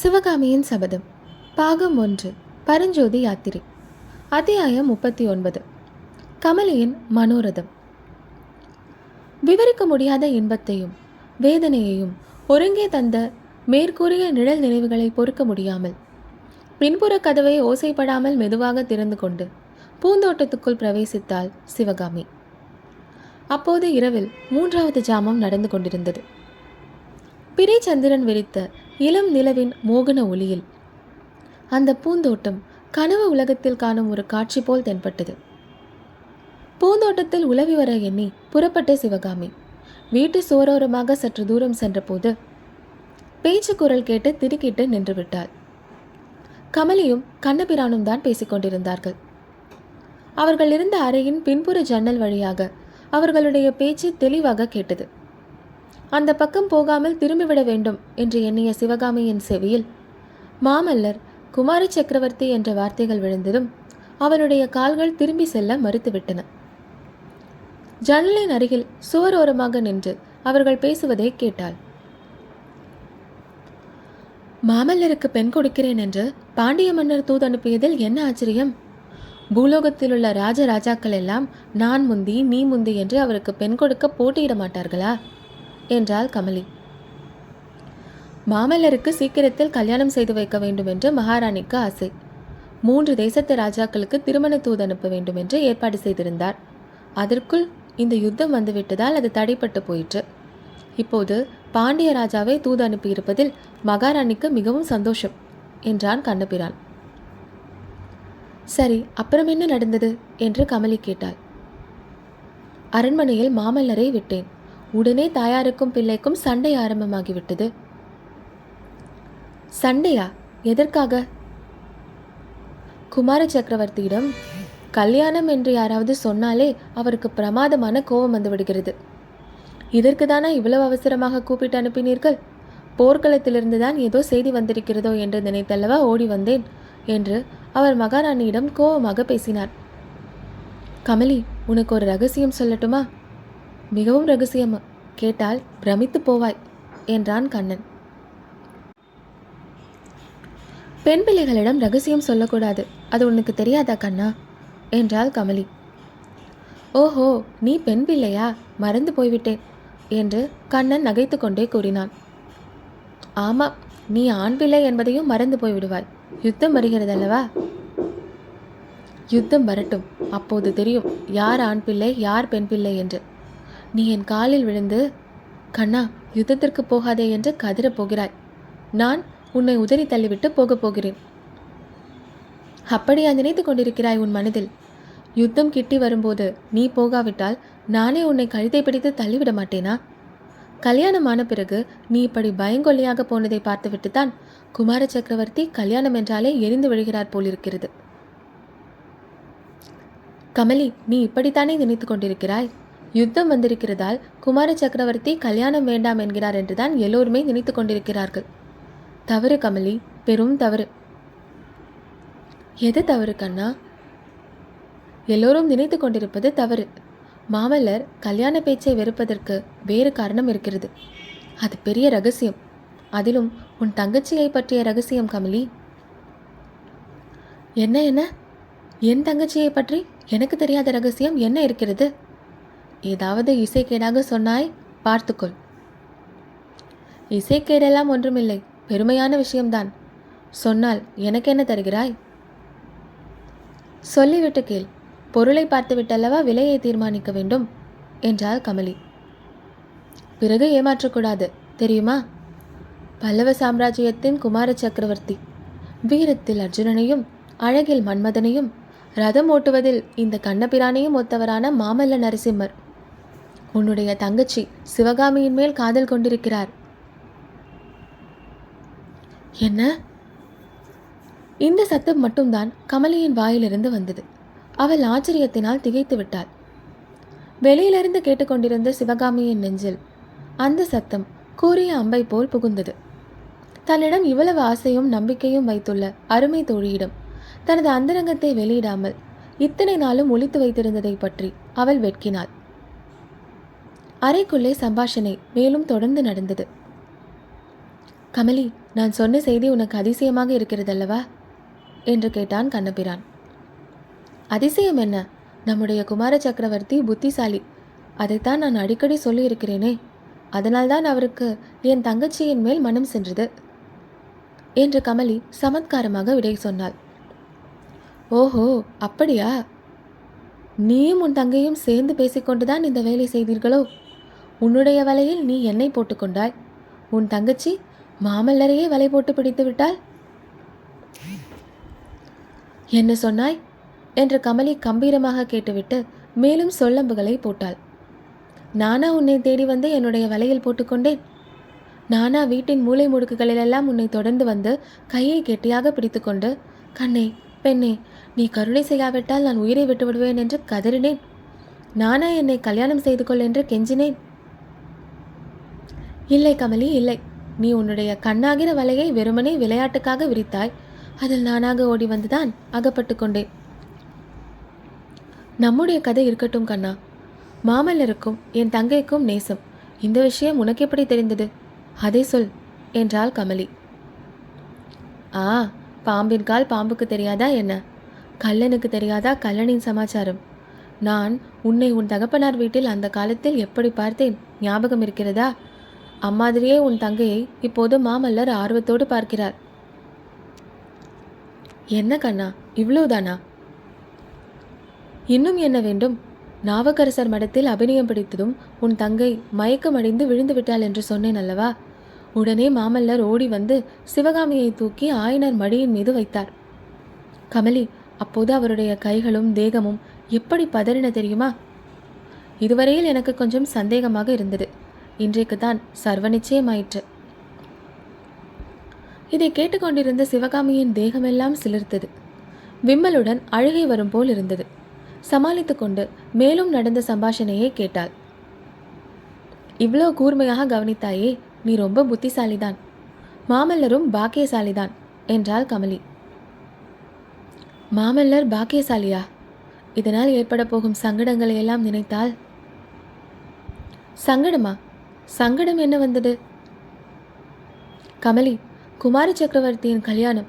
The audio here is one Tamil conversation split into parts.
சிவகாமியின் சபதம். பாகம் ஒன்று பரஞ்சோதி யாத்திரை. அத்தியாயம் முப்பத்தி ஒன்பது கமலியின் மனோரதம். விவரிக்க முடியாத இன்பத்தையும் வேதனையையும் ஒருங்கே தந்த மேற்கூறிய நிழல் நினைவுகளை பொறுக்க முடியாமல் பின்புற கதவை ஓசைப்படாமல் மெதுவாக திறந்து கொண்டு பூந்தோட்டத்துக்குள் பிரவேசித்தாள் சிவகாமி. அப்போது இரவில் மூன்றாவது ஜாமம் நடந்து கொண்டிருந்தது. பிறை விரித்த இளம் நிலவின் மோகன ஒளியில். அந்த பூந்தோட்டம் கனவு உலகத்தில் காணும் ஒரு காட்சி போல் தென்பட்டது. பூந்தோட்டத்தில் உலவி வர எண்ணி புறப்பட்ட சிவகாமி. வீட்டு சோரோரமாக சற்று தூரம் சென்றபோது பேச்சு குரல் கேட்டு திடுக்கிட்டு நின்றுவிட்டாள் கமலியும் கண்ணபிரானும் தான் பேசிக்கொண்டிருந்தார்கள் அவர்கள் இருந்த அறையின் பின்புற ஜன்னல் வழியாக அவர்களுடைய பேச்சு தெளிவாக கேட்டது. அந்த பக்கம் போகாமல் திரும்பிவிட வேண்டும் என்று எண்ணிய சிவகாமியின் செவியில் மாமல்லர் குமார சக்கரவர்த்தி என்ற வார்த்தைகள் விழுந்ததும் அவனுடைய கால்கள் திரும்பி செல்ல மறுத்துவிட்டன. ஜன்னலின் அருகில் சுவரோரமாக நின்று அவர்கள் பேசுவதை கேட்டாள். மாமல்லருக்கு பெண் கொடுக்கிறேன் என்று பாண்டிய மன்னர் தூது அனுப்பியதில் என்ன ஆச்சரியம்? பூலோகத்தில் உள்ள ராஜராஜாக்கள் எல்லாம் நான் முந்தி நீ முந்தி என்று அவருக்கு பெண் கொடுக்க போட்டியிட மாட்டார்களா? என்றாள் கமலி. மாமல்லருக்கு சீக்கிரத்தில் கல்யாணம் செய்து வைக்க வேண்டும் என்று மகாராணிக்கு ஆசை. மூன்று தேசத்து ராஜாக்களுக்கு திருமண தூது அனுப்ப வேண்டும் என்று ஏற்பாடு செய்திருந்தார். அதற்குள் இந்த யுத்தம் வந்துவிட்டதால் அது தடைப்பட்டு போயிற்று. இப்போது பாண்டிய ராஜாவை தூது அனுப்பியிருப்பதில் மகாராணிக்கு மிகவும் சந்தோஷம் என்றான் கண்ணபிரான். சரி அப்புறம் என்ன நடந்தது? என்று கமலி கேட்டாள். அரண்மனையில் மாமல்லரை விட்டேன். உடனே தாயாருக்கும் பிள்ளைக்கும் சண்டை ஆரம்பமாகிவிட்டது. சண்டையா? எதற்காக? குமார சக்கரவர்த்தியிடம் கல்யாணம் என்று யாராவது சொன்னாலே அவருக்கு பிரமாதமான கோபம் வந்து விடுகிறது. இதற்கு தானா இவ்வளவு அவசரமாக கூப்பிட்டு அனுப்பினீர்கள்? போர்க்களத்திலிருந்து தான் ஏதோ செய்தி வந்திருக்கிறதோ என்று நினைத்தல்லவா ஓடி வந்தேன்? என்று அவர் மகாராணியிடம் கோபமாக பேசினார். கமலி உனக்கு ஒரு ரகசியம் சொல்லட்டுமா? மிகவும் ரகசியம்? கேட்டால் பிரமித்து போவாய் என்றான் கண்ணன். பெண் பிள்ளைகளிடம் ரகசியம் சொல்லக்கூடாது. அது உனக்கு தெரியாதா கண்ணா? என்றாள் கமலி. ஓஹோ நீ பெண் பிள்ளையா? மறந்து போய்விட்டேன் என்று கண்ணன் நகைத்து கொண்டே கூறினான். ஆமாம் நீ ஆண் பிள்ளை என்பதையும் மறந்து போய்விடுவாய். யுத்தம் வருகிறதல்லவா? யுத்தம் வரட்டும். அப்போது தெரியும் யார் ஆண் பிள்ளை யார் பெண் பிள்ளை என்று. நீ என் காலில் விழுந்து கண்ணா யுத்தத்திற்கு போகாதே என்று கதறப் போகிறாய். நான் உன்னை உதறி தள்ளிவிட்டு போகப் போகிறேன். அப்படியா நினைத்து கொண்டிருக்கிறாய் உன் மனதில்? யுத்தம் கிட்டி வரும்போது நீ போகாவிட்டால் நானே உன்னை கழுத்தை பிடித்து தள்ளிவிட மாட்டேனா? கல்யாணமான பிறகு நீ இப்படி பயங்கொல்லியாக போனதை பார்த்துவிட்டுத்தான் குமார சக்கரவர்த்தி கல்யாணம் என்றாலே எரிந்து விழுகிறார் போலிருக்கிறது. கமலி நீ இப்படித்தானே நினைத்து கொண்டிருக்கிறாய்? யுத்தம் வந்திருக்கிறதால் குமார சக்கரவர்த்தி கல்யாணம் வேண்டாம் என்கிறார் என்றுதான் எல்லோருமே நினைத்து கொண்டிருக்கிறார்கள். தவறு கமலி பெரும் தவறு. எது தவறு கண்ணா? எல்லோரும் நினைத்து கொண்டிருப்பது தவறு. மாமல்லர் கல்யாண பேச்சை வெறுப்பதற்கு வேறு காரணம் இருக்கிறது. அது பெரிய ரகசியம். அதிலும் உன் தங்கச்சியை பற்றிய ரகசியம் கமலி. என்ன என்ன? என் தங்கச்சியை பற்றி எனக்கு தெரியாத ரகசியம் என்ன இருக்கிறது? ஏதாவது இசைக்கேடாக சொன்னாய் பார்த்துக்கொள். இசைக்கேடெல்லாம் ஒன்றுமில்லை பெருமையான விஷயம்தான். சொன்னால் எனக்கு என்ன தருகிறாய்? சொல்லிவிட்டு கேள் பொருளை பார்த்துவிட்டல்லவா விலையை தீர்மானிக்க வேண்டும்? என்றாள் கமலி. பிறகு ஏமாற்றக்கூடாது தெரியுமா? பல்லவ சாம்ராஜ்யத்தின் குமார சக்கரவர்த்தி வீரத்தில் அர்ஜுனனையும் அழகில் மன்மதனையும் ரதம் ஓட்டுவதில் இந்த கண்ணபிரானையும் ஒத்தவரான மாமல்ல நரசிம்மர் உன்னுடைய தங்கச்சி சிவகாமியின் மேல் காதல் கொண்டிருக்கிறார். என்ன? இந்த சத்தம் மட்டும்தான் கமலியின் வாயிலிருந்து வந்தது. அவள் ஆச்சரியத்தினால் திகைத்து விட்டாள். வெளியிலிருந்து கேட்டுக்கொண்டிருந்த சிவகாமியின் நெஞ்சில் அந்த சத்தம் கூறிய அம்பை போல் புகுந்தது. தன்னிடம் இவ்வளவு ஆசையும் நம்பிக்கையும் வைத்துள்ள அருமை தோழியிடம் தனது அந்தரங்கத்தை வெளியிடாமல் இத்தனை நாளும் ஒழித்து வைத்திருந்ததை பற்றி அவள் வெட்கினாள். அறைக்குள்ளே சம்பாஷணை மேலும் தொடர்ந்து நடந்தது. கமலி நான் சொன்ன செய்தி உனக்கு அதிசயமாக இருக்கிறதல்லவா? என்று கேட்டான் கண்ணபிரான். அதிசயம் என்ன? நம்முடைய குமார சக்கரவர்த்தி புத்திசாலி. அதைத்தான் நான் அடிக்கடி சொல்லியிருக்கிறேனே. அதனால்தான் அவருக்கு என் தங்கச்சியின் மேல் மனம் சென்றது. என்று கமலி சமத்காரமாக விடை சொன்னாள். ஓஹோ அப்படியா? நீயும் உன் தங்கையும் சேர்ந்து பேசிக்கொண்டுதான் இந்த வேலை செய்தீர்களோ? உன்னுடைய வலையில் நீ என்னை போட்டுக்கொண்டாய். உன் தங்கச்சி மாமல்லரையே வலை போட்டு பிடித்து விட்டாள். என்ன சொன்னாய்? என்று கமலி கம்பீரமாக கேட்டுவிட்டு மேலும் சொல்லம்புகளை போட்டாள். நானா உன்னை தேடி வந்து என்னுடைய வலையில் போட்டுக்கொண்டேன். நானா வீட்டின் மூலை முடுக்குகளிலெல்லாம் உன்னை தொடர்ந்து வந்து கையை கெட்டியாக பிடித்துக்கொண்டு கண்ணே பெண்ணே நீ கருணை செய்யாவிட்டால் நான் உயிரை விட்டு விடுவேன் என்று கதறினேன். நானா என்னை கல்யாணம் செய்து கொள் என்று கெஞ்சினேன். இல்லை கமலி இல்லை. நீ உன்னுடைய கண்ணாகிற வலையை வெறுமனே விளையாட்டுக்காக விரித்தாய். அதில் நானாக ஓடி வந்துதான் அகப்பட்டு கொண்டேன். நம்முடைய கதை இருக்கட்டும் கண்ணா. மாமல்லருக்கும் என் தங்கைக்கும் நேசம். இந்த விஷயம் உனக்கு எப்படி தெரிந்தது? அதை சொல் என்றாள் கமலி. ஆ பாம்பின் கால் பாம்புக்கு தெரியாதா என்ன? கல்லனுக்கு தெரியாதா கல்லனின் சமாச்சாரம்? நான் உன்னை உன் தகப்பனார் வீட்டில் அந்த காலத்தில் எப்படி பார்த்தேன்? ஞாபகம் இருக்கிறதா? அம்மாதிரியே உன் தங்கையை இப்போது மாமல்லர் ஆர்வத்தோடு பார்க்கிறார். என்ன கண்ணா இவ்வளவுதானா? இன்னும் என்ன வேண்டும்? நாவக்கரசர் மடத்தில் அபிநயம் பிடித்ததும் உன் தங்கை மயக்கமடைந்து விழுந்து விட்டாள் என்று சொன்னேன் அல்லவா? உடனே மாமல்லர் ஓடி வந்து சிவகாமியை தூக்கி ஆயனர் மடியின் மீது வைத்தார். கமலி அப்போது அவருடைய கைகளும் தேகமும் எப்படி பதறின தெரியுமா? இதுவரையில் எனக்கு கொஞ்சம் சந்தேகமாக இருந்தது. இன்றைக்கு தான் சர்வ நிச்சயமாயிற்று இதை கேட்டுக்கொண்டிருந்த சிவகாமியின் தேகமெல்லாம் சிலிர்த்தது. விம்மலுடன் அழுகை வரும் போல் இருந்தது. சமாளித்து கொண்டு மேலும் நடந்த சம்பாஷணையை கேட்டாள். இவ்வளோ கூர்மையாக கவனித்தாயே நீ ரொம்ப புத்திசாலிதான். மாமல்லரும் பாக்கியசாலிதான் என்றாள் கமலி. மாமல்லர் பாக்கியசாலியா? இதனால் ஏற்பட போகும் சங்கடங்களை எல்லாம் நினைத்தால்? சங்கடமா? சங்கடம் என்ன வந்தது? கமலி குமார சக்கரவர்த்தியின் கல்யாணம்.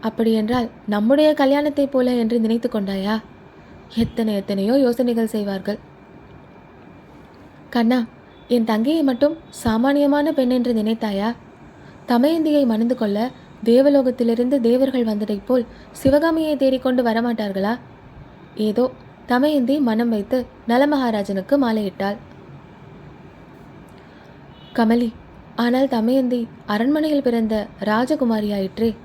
அப்படியென்றால் நம்முடைய கல்யாணத்தைப் போல என்று நினைத்து கொண்டாயா? எத்தனை எத்தனையோ யோசனைகள் செய்வார்கள். கண்ணா என் தங்கையை மட்டும் சாமானியமான பெண் என்று நினைத்தாயா? தமயந்தியை மணந்து கொள்ள தேவலோகத்திலிருந்து தேவர்கள் வந்ததைப் போல் சிவகாமியை தேடிக்கொண்டு வரமாட்டார்களா? ஏதோ தமயந்தி மனம் வைத்து நலமகாராஜனுக்கு மாலையிட்டாள். கமலி ஆனால் தமயந்தி அரண்மனையில் பிறந்த ராஜகுமாரியாயிற்றே.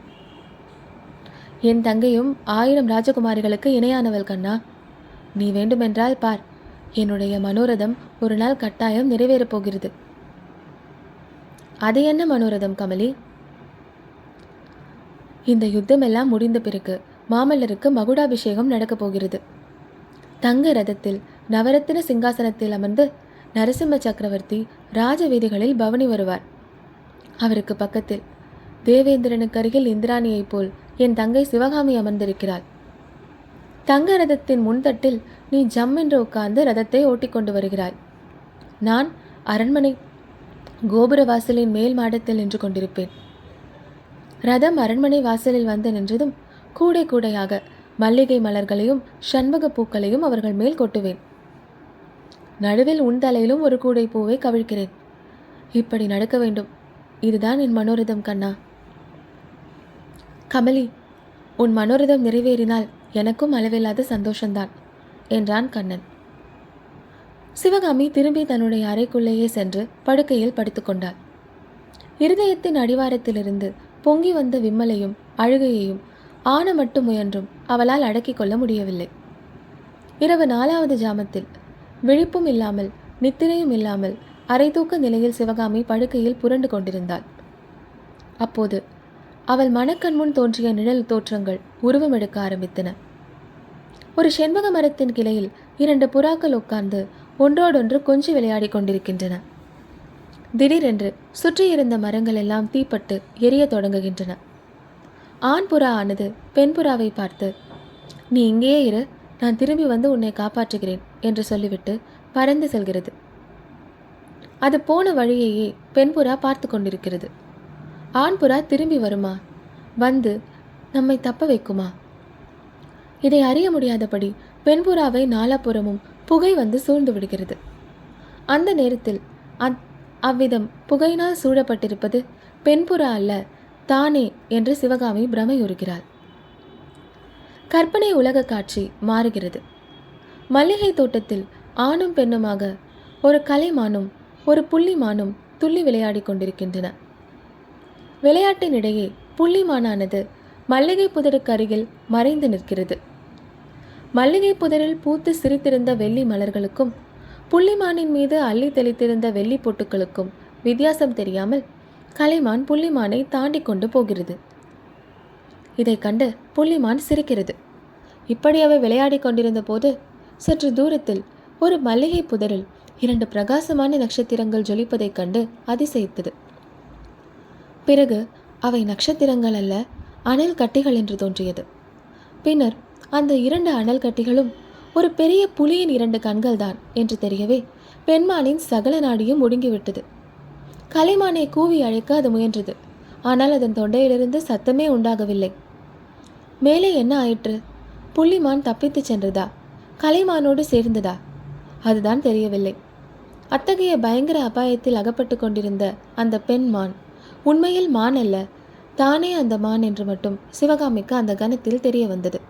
என் தங்கையும் ஆயிரம் ராஜகுமாரிகளுக்கு இணையானவள் கண்ணா. நீ வேண்டுமென்றால் பார் என்னுடைய மனோரதம் ஒரு நாள் கட்டாயம் நிறைவேறப் போகிறது. அது என்ன மனோரதம் கமலி? இந்த யுத்தமெல்லாம் முடிந்த பிறகு மாமல்லருக்கு மகுடாபிஷேகம் நடக்கப் போகிறது. தங்க ரதத்தில் நவரத்தின சிங்காசனத்தில் அமர்ந்து நரசிம்ம சக்கரவர்த்தி ராஜ வீதிகளில் பவனி வருவார். அவருக்கு பக்கத்தில் தேவேந்திரனுக்கு அருகில் இந்திராணியைப் போல் என் தங்கை சிவகாமி அமர்ந்திருக்கிறாள். தங்க ரதத்தின் முன்தட்டில் நீ ஜம் என்று உட்கார்ந்து ரதத்தை ஓட்டிக்கொண்டு வருகிறாய். நான் அரண்மனை கோபுர வாசலின் மேல் மாடத்தில் நின்று கொண்டிருப்பேன். ரதம் அரண்மனை வாசலில் வந்து நின்றதும் கூடை கூடையாக மல்லிகை மலர்களையும் சண்பக பூக்களையும் அவர்கள் மேல் கொட்டுவேன். நடுவில் உன் தலையிலும் ஒரு கூடை பூவை கவிழ்க்கிறேன். இப்படி நடக்க வேண்டும். இதுதான் என் மனோரதம் கண்ணா. கமலி உன் மனோரதம் நிறைவேறினால் எனக்கும் அளவில்லாத சந்தோஷந்தான் என்றான் கண்ணன். சிவகாமி திரும்பி தன்னுடைய அறைக்குள்ளேயே சென்று படுக்கையில் படுத்துக்கொண்டாள் இருதயத்தின் அடிவாரத்திலிருந்து பொங்கி வந்த விம்மலையும் அழுகையையும் ஆன மட்டும் முயன்றும் அவளால் அடக்கிக் கொள்ள முடியவில்லை. இரவு நாலாவது ஜாமத்தில் விழிப்பும் இல்லாமல் நித்திரையும் இல்லாமல் அரை தூக்க நிலையில் சிவகாமி படுக்கையில் புரண்டு கொண்டிருந்தாள். அப்போது அவள் மனக்கண் முன் தோன்றிய நிழல் தோற்றங்கள் உருவம் எடுக்க ஆரம்பித்தன. ஒரு செண்பக மரத்தின் கிளையில் இரண்டு புறாக்கள் உட்கார்ந்து ஒன்றோடொன்று கொஞ்சி விளையாடிக் கொண்டிருக்கின்றன. திடீரென்று சுற்றியிருந்த மரங்கள் எல்லாம் தீப்பட்டு எரிய தொடங்குகின்றன. ஆண் புறா ஆனது பெண் புறாவை பார்த்து நீ இங்கேயே இரு நான் திரும்பி வந்து உன்னை காப்பாற்றுகிறேன் என்று சொல்லிவிட்டு பறந்து செல்கிறது. அது போன வழியையே பெண்புறா பார்த்து கொண்டிருக்கிறது. ஆண்புறா திரும்பி வருமா? வந்து நம்மை தப்ப வைக்குமா? இதை அறிய முடியாதபடி பெண்புறாவை நாலாபுறமும் புகை வந்து சூழ்ந்து விடுகிறது. அந்த நேரத்தில் அத் அவ்விதம் புகையினால் சூழப்பட்டிருப்பது பெண்புறா அல்ல தானே என்று சிவகாமி பிரமையுறுகிறாள். கற்பனை உலக காட்சி மாறுகிறது. மல்லிகை தோட்டத்தில் ஆணும் பெண்ணுமாக ஒரு கலைமானும் ஒரு புள்ளிமானும் துள்ளி விளையாடிக் கொண்டிருக்கின்றன. விளையாட்டினிடையே புள்ளிமானானது மல்லிகை புதருக்கு அருகில் மறைந்து நிற்கிறது. மல்லிகை புதரில் பூத்து சிரித்திருந்த வெள்ளி மலர்களுக்கும் புள்ளிமானின் மீது அள்ளி தெளித்திருந்த வெள்ளி பொட்டுக்களுக்கும் வித்தியாசம் தெரியாமல் கலைமான் புள்ளிமானை தாண்டி கொண்டு போகிறது. இதை கண்டு புள்ளிமான் சிரிக்கிறது. இப்படி அவை விளையாடிக் கொண்டிருந்த போது சற்று தூரத்தில் ஒரு மல்லிகை புதரில் இரண்டு பிரகாசமான நட்சத்திரங்கள் ஜொலிப்பதைக் கண்டு அதிசயித்தது. பிறகு அவை நட்சத்திரங்கள் அல்ல அனல் கட்டிகள் என்று தோன்றியது. பின்னர் அந்த இரண்டு அனல் கட்டிகளும் ஒரு பெரிய புலியின் இரண்டு கண்கள்தான் என்று தெரியவே பெண்மானின் சகல நாடியும் ஒடுங்கிவிட்டது. கலைமானை கூவி அழைக்க அது முயன்றது ஆனால் அதன் தொண்டையிலிருந்து சத்தமே உண்டாகவில்லை. மேலே என்ன ஆயிற்று? புள்ளிமான் தப்பித்துச் சென்றதா? கலைமானோடு சேர்ந்ததா? அதுதான் தெரியவில்லை. அத்தகைய பயங்கர அபாயத்தில் அகப்பட்டு கொண்டிருந்த அந்த பெண் மான் உண்மையில் மான் அல்ல தானே அந்த மான் என்று மட்டும் சிவகாமிக்கு அந்த கணத்தில் தெரிய வந்தது.